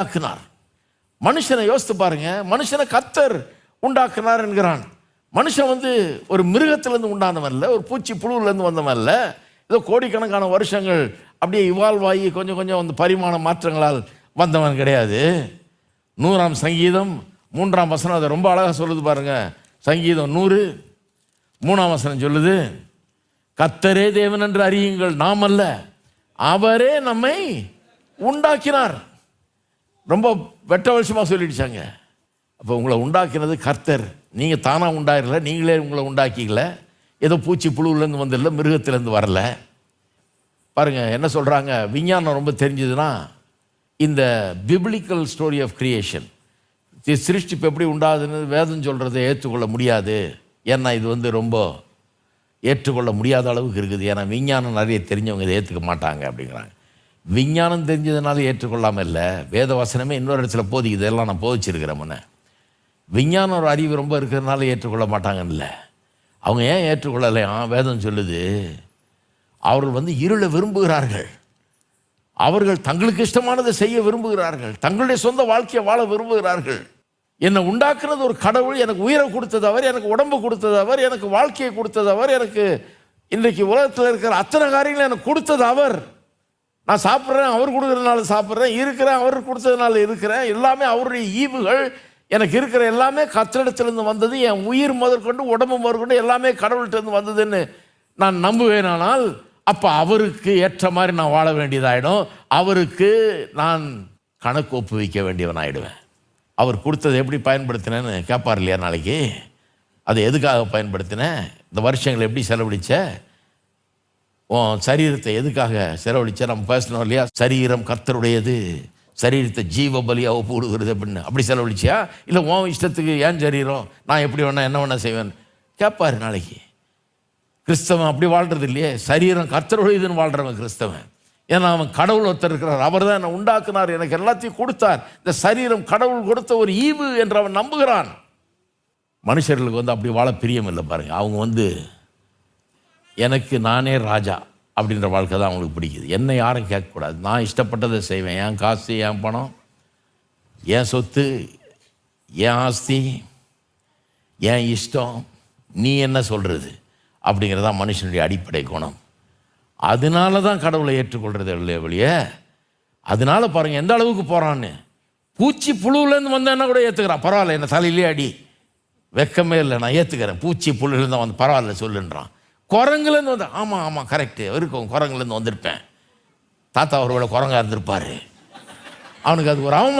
உண்டாக்குனார். மனுஷனை யோசித்து பாருங்க மனுஷனை கத்தர் உண்டாக்குனார் என்கிறான். மனுஷன் வந்து ஒரு மிருகத்திலேருந்து உண்டானவன் இல்லை ஒரு பூச்சி புழுவிலேருந்து வந்தவன் இல்லை ஏதோ கோடிக்கணக்கான வருஷங்கள் அப்படியே இவால்வ் ஆகி கொஞ்சம் கொஞ்சம் அந்த பரிமாண மாற்றங்களால் வந்தவன் கிடையாது. நூறாம் சங்கீதம் மூன்றாம் வசனம் அதை ரொம்ப அழகாக சொல்லுது பாருங்க. சங்கீதம் நூறு மூணாம் வசனம் சொல்லுது கத்தரே தேவன் என்று அறியுங்கள் நாம் அல்ல அவரே நம்மை உண்டாக்கினார். ரொம்ப வெட்ட வருஷமாக சொல்லிடுச்சாங்க. அப்போ உங்களை உண்டாக்கினது கர்த்தர். நீங்கள் தானாக உண்டாயிரல நீங்களே உங்களை உண்டாக்கிக்கல ஏதோ பூச்சி புழுவுலேருந்து வந்துடல மிருகத்திலேருந்து வரல. பாருங்க என்ன சொல்கிறாங்க விஞ்ஞானம் ரொம்ப தெரிஞ்சதுன்னா இந்த பிப்ளிக்கல் ஸ்டோரி ஆஃப் கிரியேஷன் சிருஷ்டிப்பு எப்படி உண்டாதுன்னு வேதம் சொல்கிறத ஏற்றுக்கொள்ள முடியாது. ஏன்னா இது வந்து ரொம்ப ஏற்றுக்கொள்ள முடியாத அளவுக்கு இருக்குது. ஏன்னா விஞ்ஞானம் நிறைய தெரிஞ்சவங்க இதை ஏற்றுக்க மாட்டாங்க அப்படிங்கிறாங்க. விஞ்ஞானம் தெரிஞ்சதுனால ஏற்றுக்கொள்ளாமல் இல்லை. வேத வசனமே இன்னொரு இடத்துல போதிக்குது. இதெல்லாம் நான் போதிச்சிருக்கிறேன் முன்ன. விஞ்ஞானம் ஒரு அறிவு ரொம்ப இருக்கிறதுனால ஏற்றுக்கொள்ள மாட்டாங்கல்ல அவங்க ஏன் ஏற்றுக்கொள்ளலையா வேதம் சொல்லுது. அவர்கள் வந்து இருளை விரும்புகிறார்கள். அவர்கள் தங்களுக்கு இஷ்டமானதை செய்ய விரும்புகிறார்கள். தங்களுடைய சொந்த வாழ்க்கையை வாழ விரும்புகிறார்கள். என்னை உண்டாக்குனது ஒரு கடவுள் எனக்கு உயிரை கொடுத்தது அவர் எனக்கு உடம்பு கொடுத்தது அவர் எனக்கு வாழ்க்கையை கொடுத்தது அவர் எனக்கு இன்றைக்கு உலகத்தில் இருக்கிற அத்தனை காரியங்களை எனக்கு கொடுத்தது அவர். நான் சாப்பிட்றேன் அவர் கொடுக்குறதுனால சாப்பிட்றேன் இருக்கிறேன் அவர் கொடுத்ததுனால இருக்கிறேன். எல்லாமே அவருடைய ஈவுகள். எனக்கு இருக்கிற எல்லாமே கத்திரிடத்திலிருந்து வந்தது. என் உயிர் முதற்கொண்டு உடம்பு முதற்கொண்டு எல்லாமே கடவுள்கிட்டருந்து வந்ததுன்னு நான் நம்புவேனானால் அப்போ அவருக்கு ஏற்ற மாதிரி நான் வாழ வேண்டியதாயிடும். அவருக்கு நான் கணக்கு ஒப்பு வைக்க வேண்டியவன் ஆகிடுவேன் அவர் கொடுத்ததை எப்படி பயன்படுத்தினேன்னு கேட்பார் இல்லையா நாளைக்கு? அதை எதுக்காக பயன்படுத்தினேன்? இந்த வருஷங்களை எப்படி செலவழித்தேன் உன் சரீரத்தை எதுக்காக செலவழிச்சா? நம்ம பேசணும் இல்லையா? சரீரம் கத்தருடையது சரீரத்தை ஜீவ பலியாக ஒப்பு அப்படின்னு. அப்படி செலவழிச்சியா? இல்லை உன் இஷ்டத்துக்கு ஏன் சரீரம்? நான் எப்படி வேணா என்ன வேணா செய்வேன். கேட்பாரு நாளைக்கு. கிறிஸ்தவன் அப்படி வாழ்கிறது இல்லையே? சரீரம் கத்தருடையதுன்னு வாழ்கிறவன் கிறிஸ்தவன். ஏன்னா அவன் கடவுள் ஒருத்தர் இருக்கிறார். அவர் தான் என்னை உண்டாக்குனார். எனக்கு எல்லாத்தையும் கொடுத்தார். இந்த சரீரம் கடவுள் கொடுத்த ஒரு ஈவு என்று அவன் நம்புகிறான். மனுஷர்களுக்கு வந்து அப்படி வாழ பிரியம் இல்லை பாருங்க. அவங்க வந்து எனக்கு நானே ராஜா அப்படின்ற வாழ்க்கை தான் அவங்களுக்கு பிடிக்குது. என்னை யாரும் கேட்கக்கூடாது. நான் இஷ்டப்பட்டதை செய்வேன். என் காசு என் பணம் என் சொத்து என் ஆஸ்தி என் இஷ்டம் நீ என்ன சொல்கிறது அப்படிங்கிறதான் மனுஷனுடைய அடிப்படை குணம். அதனால தான் கடவுளை ஏற்றுக்கொள்கிறது இல்லையே வழியே அதனால பாருங்கள் எந்த அளவுக்கு போகிறான்னு பூச்சி புழுவுலேருந்து வந்தேன்னா கூட ஏற்றுக்கிறான் பரவாயில்ல என்ன தலையிலே அடி. வெக்கமே இல்லை நான் ஏற்றுக்கிறேன் பூச்சி புழுலேருந்து வந்து பரவாயில்ல சொல்லுன்றான். குரங்குலேருந்து வந்து ஆமாம் ஆமாம் கரெக்டு இருக்கும் குரங்குலேருந்து வந்திருப்பேன். தாத்தா ஒருவேளை குரங்கா இருந்திருப்பார். அவனுக்கு அது ஒரு அவமானம்